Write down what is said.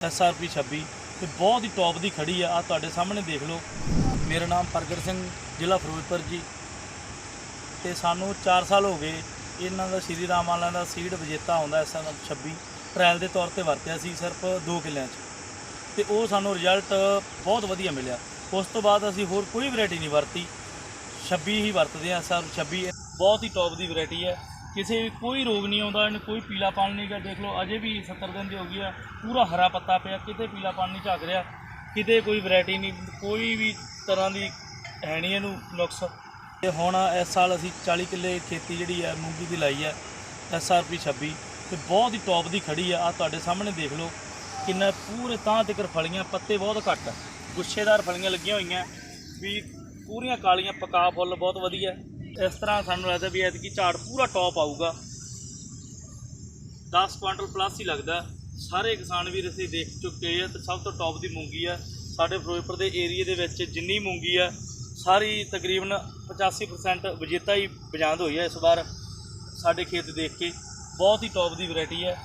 ਐਸਆਰਪੀ 26 ਤੇ ਬਹੁਤ ਹੀ ਟੌਪ ਦੀ ਖੜੀ ਆ। ਆ ਤੁਹਾਡੇ ਸਾਹਮਣੇ ਦੇਖ ਲਓ। ਮੇਰਾ ਨਾਮ ਪ੍ਰਗਟ ਸਿੰਘ, ਜ਼ਿਲ੍ਹਾ ਫਿਰੋਜ਼ਪੁਰ ਜੀ। ਤੇ ਸਾਨੂੰ 4 ਸਾਲ ਹੋ ਗਏ, ਇਹਨਾਂ ਦਾ ਸ਼੍ਰੀ ਰਾਮ ਵਾਲਾ ਦਾ ਸੀਡ ਵਿਜੇਤਾ ਆਉਂਦਾ ਐਸਆਰ 26 ਟ੍ਰਾਇਲ ਦੇ ਤੌਰ ਤੇ ਵਰਤਿਆ ਸੀ ਸਿਰਫ 2 ਕਿੱਲਿਆਂ 'ਚ। ਤੇ ਉਹ ਸਾਨੂੰ ਰਿਜ਼ਲਟ ਬਹੁਤ ਵਧੀਆ ਮਿਲਿਆ। ਉਸ ਤੋਂ ਬਾਅਦ ਅਸੀਂ ਹੋਰ ਕੋਈ ਵੈਰਾਈਟੀ ਨਹੀਂ ਵਰਤੀ। 26 ਹੀ ਵਰਤਦੇ ਆ ਸਰ 26 ਬਹੁਤ ਹੀ ਟੌਪ ਦੀ ਵੈਰਾਈਟੀ ਹੈ। ਕਿਸੇ ਵੀ ਕੋਈ ਰੋਗ ਨਹੀਂ ਆਉਂਦਾ ਇਹਨੂੰ ਕੋਈ ਪੀਲਾਪਣ ਨਹੀਂ ਗਾ ਦੇਖ ਲਓ, ਅਜੇ ਵੀ 70 ਦਿਨ ਦੀ ਹੋ ਗਈ ਆ, ਪੂਰਾ ਹਰਾ ਪੱਤਾ ਪਿਆ, ਕਿਤੇ ਪੀਲਾਪਣ ਨਹੀਂ ਝੱਗ ਰਿਹਾ, ਕਿਤੇ ਕੋਈ ਵੈਰਾਈਟੀ ਨਹੀਂ, ਕੋਈ ਵੀ ਤਰ੍ਹਾਂ ਦੀ ਹੈ ਨਹੀਂ ਇਹਨੂੰ ਨੁਕਸ। ਤੇ ਹੁਣ ਇਸ ਸਾਲ ਅਸੀਂ 40 ਕਿੱਲੇ ਖੇਤੀ ਜਿਹੜੀ ਹੈ ਮੂੰਗੀ ਦੀ ਲਾਈ ਹੈ ਐਸਆਰਪੀ 26 ਤੇ ਬਹੁਤ ਹੀ ਟੌਪ ਦੀ ਖੜੀ ਆ। ਆ ਤੁਹਾਡੇ ਸਾਹਮਣੇ ਦੇਖ ਲਓ, ਕਿੰਨਾ ਪੂਰੇ ਤਾਂ ਤੱਕ ਫਲੀਆਂ, ਪੱਤੇ ਬਹੁਤ ਘੱਟ ਆ। ਗੁੱਛੇਦਾਰ ਫਲੀਆਂ ਲੱਗੀਆਂ ਹੋਈਆਂ, ਵੀ ਪੂਰੀਆਂ ਕਾਲੀਆਂ, ਪਕਾ ਫੁੱਲ ਬਹੁਤ ਵਧੀਆ। ਇਸ ਤਰ੍ਹਾਂ ਸਾਨੂੰ ਲੱਗਦਾ ਵੀ ਐਤਕੀ ਝਾੜ ਪੂਰਾ ਟੌਪ ਆਊਗਾ। 10 ਕੁਇੰਟਲ ਪਲੱਸ ਹੀ ਲੱਗਦਾ। ਸਾਰੇ ਕਿਸਾਨ ਵੀਰ ਅਸੀਂ ਦੇਖ ਚੁੱਕੇ ਆ ਤੇ ਸਭ ਤੋਂ ਟੌਪ ਦੀ ਮੂੰਗੀ ਆ। ਸਾਡੇ ਫਿਰੋਜ਼ਪੁਰ ਦੇ ਏਰੀਏ ਦੇ ਵਿੱਚ ਜਿੰਨੀ ਮੂੰਗੀ ਆ, ਸਾਰੀ ਤਕਰੀਬਨ 85% ਵਿਜੇਤਾ ਹੀ ਬਜਾਂਦ ਹੋਈ ਹੈ ਇਸ ਵਾਰ ਸਾਡੇ ਖੇਤ ਦੇਖ ਕੇ। ਬਹੁਤ ਹੀ ਟੌਪ ਦੀ ਵੈਰਾਈਟੀ ਹੈ